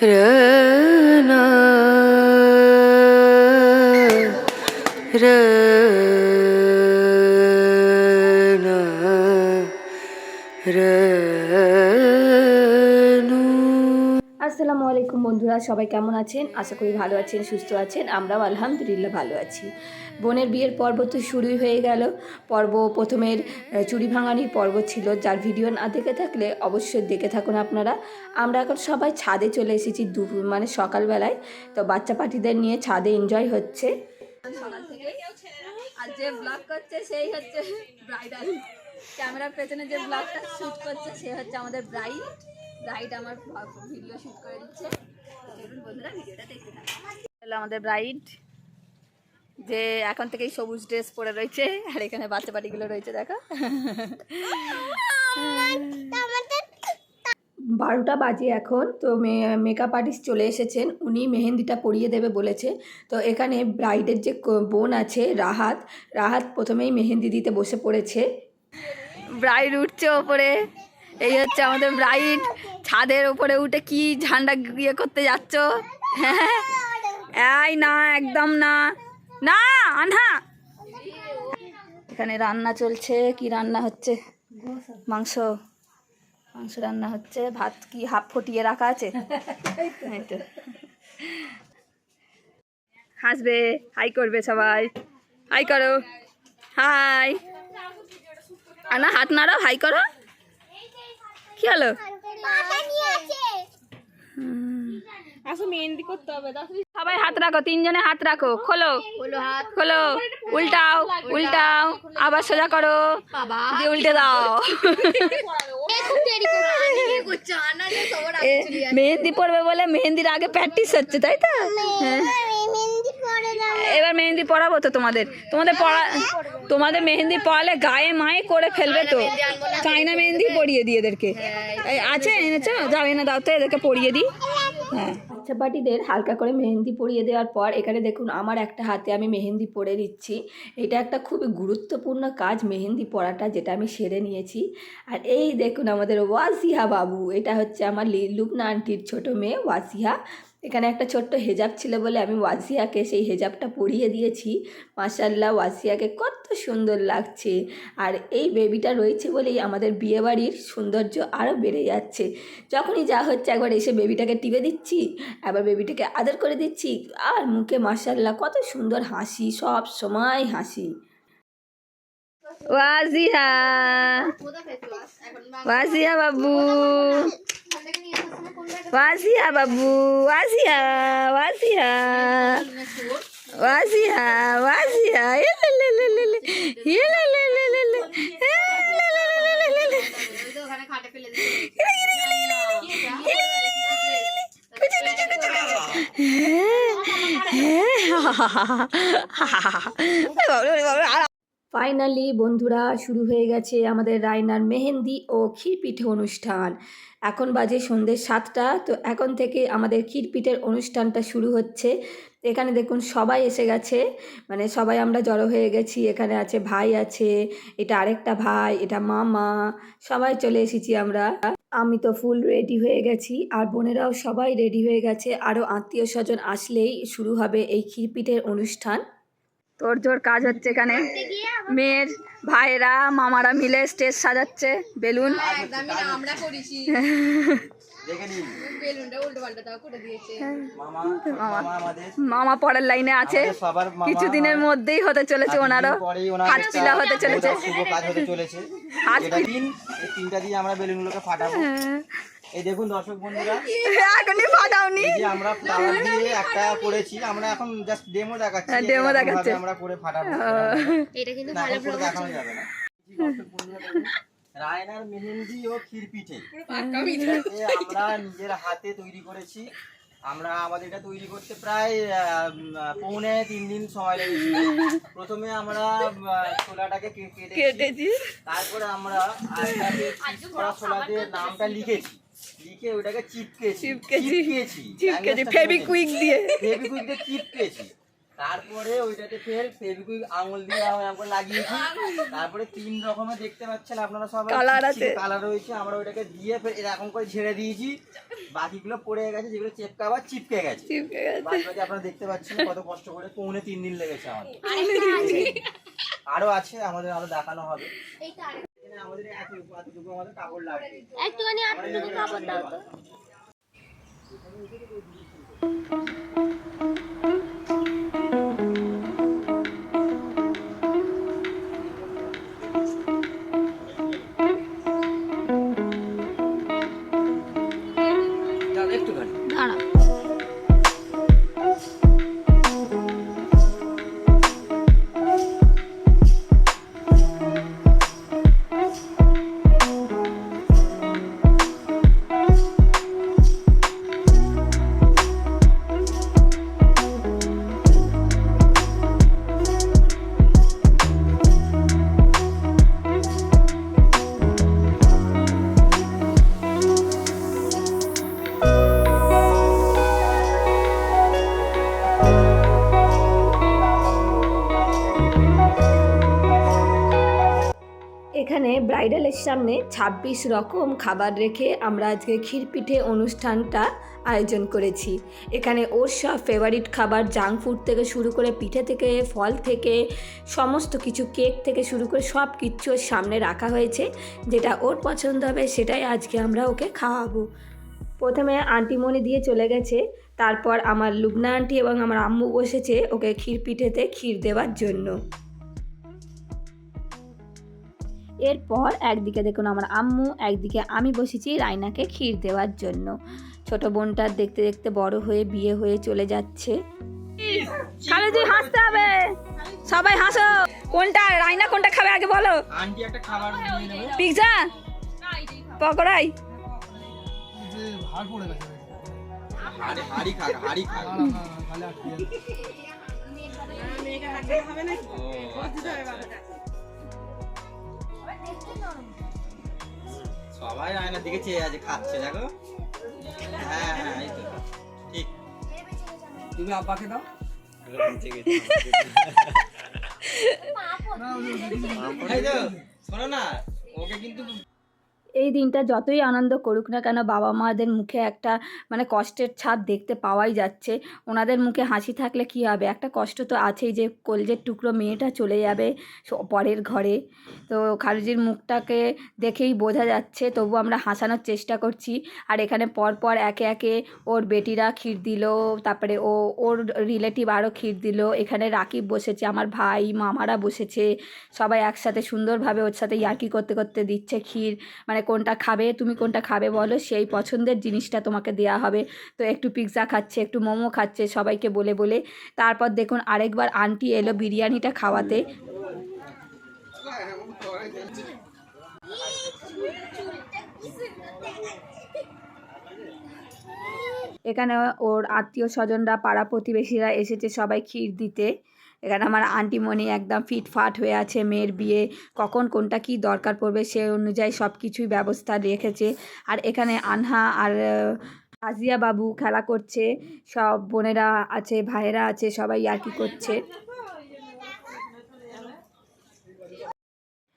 Rana Rana বন্ধুরা, সবাই কেমন আছেন? আশা করি ভালো আছেন, সুস্থ আছেন। আমরাও আলহামদুলিল্লাহ ভালো আছি। বোনের বিয়ের পর্ব তো শুরুই হয়ে গেল। পর্ব প্রথমের চুড়ি ভাঙানির পর্ব ছিল। যার ভিডিও না দেখে থাকলে অবশ্যই দেখে থাকুন আপনারা। আমরা এখন সবাই ছাদে চলে এসেছি দুপুর মানে সকালবেলায়। তো বাচ্চা পার্টিদের নিয়ে ছাদে এনজয় হচ্ছে। সকাল আর যে করছে, সেই হচ্ছে ক্যামেরার পেছনে যে ব্লগটা শ্যুট করছে, সে হচ্ছে আমাদের ব্রাইড ব্রাইড আমার ভিডিও শ্যুট করে দিচ্ছে। আমাদের ব্রাইড যে এখন থেকেই সবুজ ড্রেস পরে রয়েছে, আর এখানে বাচ্চা পাটিগুলো রয়েছে, দেখো। বারোটা বাজে এখন, তো মে মেকআপ আর্টিস্ট চলে এসেছেন, উনি মেহেন্দিটা পরিয়ে দেবে বলেছে। তো এখানে ব্রাইডের যে বোন আছে, রাহাত রাহাত প্রথমেই মেহেন্দি দিতে বসে পড়েছে। ব্রাইড উঠছে ওপরে। এই হচ্ছে আমাদের ব্রাইড ছাদের উপরে উঠে কি ঝান্ডা ইয়ে করতে যাচ্ছ? হ্যাঁ? না, একদম না। না, আনহা। এখানে রান্না চলছে, কি রান্না হচ্ছে? মাংস। মাংস রান্না হচ্ছে, ভাত কি হাফ ফুটিয়ে রাখা আছে? হাসবে, হাই করবে সবাই। হাই করো। হাই। আনা হাত নাড়াও, হাই করো। কি হলো? আসো মেহেন্দি করতে হবে সবাই হাত রাখো তিনজনে হাত রাখো খোলো। খোলো উল্টাও উল্টাও আবার সোজা করো। দিয়ে উল্টে দাও। মেহেন্দি পড়বে বলে মেহেন্দির আগে প্র্যাকটিস হচ্ছে তাই তো? হ্যাঁ। এবার মেহেন্দি পড়াবো তো তোমাদের? তোমাদের পড়া তোমাদের মেহেন্দি পড়ালে গায়ে মায়ে করে ফেলবে তো। চাইনা মেহেন্দি পরিয়ে দিই এদেরকে। আছে এনেছো? যাও এনে দাও তো এদেরকে পরিয়ে দিই। হ্যাঁ। বাচ্চা পাটিদের হালকা করে মেহেন্দি পরিয়ে দেওয়ার পর এখানে দেখুন আমার একটা হাতে আমি মেহেন্দি পরে দিচ্ছি এটা একটা খুবই গুরুত্বপূর্ণ কাজ মেহেন্দি পরাটা যেটা আমি সেরে নিয়েছি। আর এই দেখুন আমাদের ওয়াসিহা বাবু এটা হচ্ছে আমার লি- লুবনা আন্টির ছোটো মেয়ে ওয়াসিহা। এখানে একটা ছোট্ট হেজাব ছিল বলে আমি ওয়াসিয়াকে সেই হেজাবটা পরিয়ে দিয়েছি। মাসাল্লাহ ওয়াসিয়াকে কত সুন্দর লাগছে। আর এই বেবিটা রয়েছে বলেই আমাদের বিয়েবাড়ির সৌন্দর্য আরও বেড়ে যাচ্ছে। যখনই যা হচ্ছে একবার এসে বেবিটাকে টিপে দিচ্ছি আবার বেবিটাকে আদর করে দিচ্ছি, আর মুখে মাসাল্লাহ কত সুন্দর হাসি, সব সময় হাসি। ওয়াজিহা ওয়াজিহা বাবু ওয়াজিহা বাবু ওয়াজিহা ওয়াজিহা ওয়াজিহা ওয়াজিহা এলেলেলেলেলে, এলেলেলেলেলে, এলেলেলেলেলে। ফাইনালি বন্ধুরা, শুরু হয়ে গেছে আমাদের রায়নার মেহেন্দি ও ক্ষীরপিঠে অনুষ্ঠান। এখন বাজে সন্ধ্যে সাতটা, তো এখন থেকে আমাদের ক্ষীরপিঠের অনুষ্ঠানটা শুরু হচ্ছে। এখানে দেখুন, সবাই এসে গেছে। মানে সবাই আমরা জড়ো হয়ে গেছি। এখানে আছে ভাই আছে, এটা আরেকটা ভাই, এটা মামা, সবাই চলে এসেছি আমরা। আমি তো ফুল রেডি হয়ে গেছি, আর বোনেরাও সবাই রেডি হয়ে গেছে। আরও আত্মীয় স্বজন আসলেই শুরু হবে এই ক্ষীরপিঠের অনুষ্ঠান। তোর জোর কাজ হচ্ছে এখানে। মেয়ের ভাইয়েরা মামারা মিলে স্টেজ সাজাচ্ছে বেলুন। আমরা করেছি। বেলুনটা উল্টো পাল্টা করে দিয়েছে। মামা পরের লাইনে আছে। কিছুদিনের মধ্যেই হতে চলেছে ওনারও। কিছুদিন হাত পিলা হতে চলেছে। শুভ কাজ হতে চলেছে। হাত এটা তিন এই তিনটা দিয়ে আমরা বেলুনগুলোকে ফাটাবো। এই দেখুন দর্শক বন্ধুরা এখনই ফাটাওনি যে আমরা ফ্লাওয়ার দিয়ে একটা করেছি আমরা এখন জাস্ট ডেমো দেখাচ্ছি হ্যাঁ, যে demo এরকম ভাবে দেখাচ্ছে। আমরা করে ফাটাবো। এটা কিন্তু দেখানো যাবে না দর্শক বন্ধুরা দেখুন, রায়নার মেহেন্দি ও ক্ষীরপিঠে এটাকে আমরা নিজের হাতে তৈরি করেছি। আমরা আমাদের এটা তৈরি করতে প্রায় পৌনে তিন দিন সময় লেগেছিল। প্রথমে আমরা ছোলাটাকে কেটেছি। তারপরে আমরা ছোলাতে নামটা লিখেছি। লিখে ওটাকে চিপকেছি চিপকেছি। চিপকেছি চিপকেছি ফেবিকুইক দিয়ে। ফেবিকুইক দিয়ে চিপকেছি। তারপরে ওইটাতে ফের ফেভিকুইক আঙুল দিয়ে এরকম লাগিয়েছি। তারপরে তিন রকমের দেখতে পাচ্ছেন আপনারা সবাই। Colour আছে। কালার রয়েছে আমরা ওইটাকে দিয়ে ফের এরকম করে ঝেড়ে দিয়েছি। বাকিগুলো পড়ে গেছে যেগুলো চেপকা আবার চিপকে গেছে। চিপকে গেছে। আপনারা দেখতে পাচ্ছেন কত কষ্ট করে পৌনে তিন দিন লেগেছে আমাদের। আরও আছে আমাদের আরও দেখানো হবে। কাপড় একটুখানি আটটুকু খাবার দাও তো। ব্রাইডালের সামনে ২৬ রকম খাবার রেখে আমরা আজকে ক্ষীরপিঠে অনুষ্ঠানটা আয়োজন করেছি। এখানে ওর সব ফেভারিট খাবার জাঙ্ক ফুড থেকে শুরু করে পিঠে থেকে, ফল থেকে, সমস্ত কিছু কেক থেকে শুরু করে সব কিছু ওর সামনে রাখা হয়েছে। যেটা ওর পছন্দ হবে সেটাই আজকে আমরা ওকে খাওয়াবো। প্রথমে আন্টিমণি দিয়ে চলে গেছে, তারপর আমার লুবনা আন্টি এবং আমার আম্মু বসেছে ওকে ক্ষীরপিঠেতে ক্ষীর দেওয়ার জন্য। এরপর একদিকে দেখুন আমার আম্মু একদিকে আমি বসেছি রায়নাকে ক্ষীর দেওয়ার জন্য। ছোট বোনটার দেখতে দেখতে বড় হয়ে বিয়ে হয়ে চলে যাচ্ছে। খালেদি হাসতে হবে। সবাই হাসো। কোনটা রায়না কোনটা খাবে আগে বলো। আন্টি একটা খাবার পিৎজা? পকোড়াই? হাড়ি হাড়ি খাক আয়না আয়নার দিকে চেয়ে আছে খাচ্ছে দেখো। হ্যাঁ হ্যাঁ এই তো ঠিক। তুমি আব্বাকে দাও। শোনো না ওকে কিন্তু এই দিনটা যতই আনন্দ করুক না কেন বাবা মাদের মুখে একটা মানে কষ্টের ছাপ দেখতে পাওয়াই যাচ্ছে। ওনাদের মুখে হাসি থাকলে কি হবে? একটা কষ্ট তো আছেই যে কলজের টুকরো মেয়েটা চলে যাবে পরের ঘরে। তো খারুজির মুখটাকে দেখেই বোঝা যাচ্ছে, তবু আমরা হাসানোর চেষ্টা করছি। আর এখানে পরপর একে একে ওর বেটিরা ক্ষীর দিল, তারপরে ও, ওর রিলেটিভ আরও ক্ষীর দিল। এখানে রাকিব বসেছে, আমার ভাই, মামারা বসেছে। সবাই একসাথে সুন্দরভাবে ওর সাথে ইয়ার্কি করতে করতে দিচ্ছে ক্ষীর। মানে কোনটা খাবে, তুমি কোনটা খাবে বলো, সেই পছন্দের জিনিসটা তোমাকে দেওয়া হবে। তো একটু পিৎজা খাচ্ছে, একটু মোমো খাচ্ছে সবাইকে বলে বলে। তারপর দেখুন আরেকবার আন্টি এলো বিরিয়ানিটা খাওয়াতে। এখানে ওর আত্মীয় স্বজনরা, পাড়া প্রতিবেশীরা এসেছে সবাই ক্ষীর দিতে। এখানে আমার আন্টিমণি একদম ফিটফাট হয়ে আছে, মেয়ের বিয়ে, কখন কোনটা কি দরকার পড়বে সে অনুযায়ী সব কিছুই ব্যবস্থা রেখেছে। আর এখানে আনহা আর আজিয়া বাবু খেলা করছে, সব বোনেরা আছে, ভাইয়েরা আছে, সবাই আর কি করছে।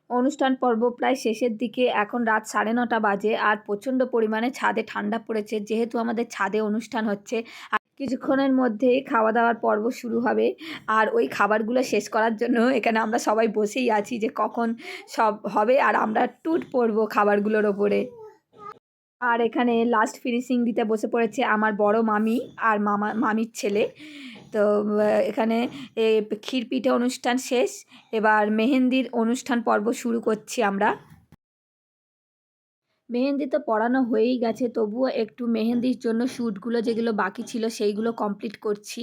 অনুষ্ঠান পর্ব প্রায় শেষের দিকে, এখন রাত সাড়ে নটা বাজে আর প্রচণ্ড পরিমাণে ছাদে ঠান্ডা পড়েছে, যেহেতু আমাদের ছাদে অনুষ্ঠান হচ্ছে। কিছুক্ষণের মধ্যেই খাওয়া দাওয়ার পর্ব শুরু হবে। আর ওই খাবারগুলো শেষ করার জন্য এখানে আমরা সবাই বসেই আছি যে কখন সব হবে আর আমরা টুট পড়ব খাবারগুলোর ওপরে। আর এখানে লাস্ট ফিনিশিং দিতে বসে পড়েছে আমার বড় মামি আর মামা, মামির ছেলে। তো এখানে ক্ষীরপিঠে অনুষ্ঠান শেষ। এবার মেহেন্দির অনুষ্ঠান পর্ব শুরু করছি আমরা। মেহেন্দি তো পড়ানো হয়েই গেছে, তবুও একটু মেহেন্দির জন্য শ্যুটগুলো যেগুলো বাকি ছিল সেইগুলো কমপ্লিট করছি।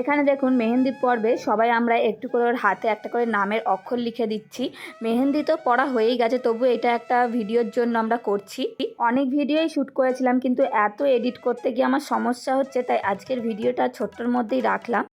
এখানে দেখুন মেহেন্দি পর্বে সবাই আমরা একটু করে হাতে একটা করে নামের অক্ষর লিখে দিচ্ছি। মেহেন্দি তো পড়া হয়েই গেছে তবু এটা একটা ভিডিওর জন্য আমরা করছি। অনেক ভিডিওই শ্যুট করেছিলাম, কিন্তু এত এডিট করতে গিয়ে আমার সমস্যা হচ্ছে, তাই আজকের ভিডিওটা ছোট্টর মধ্যেই রাখলাম।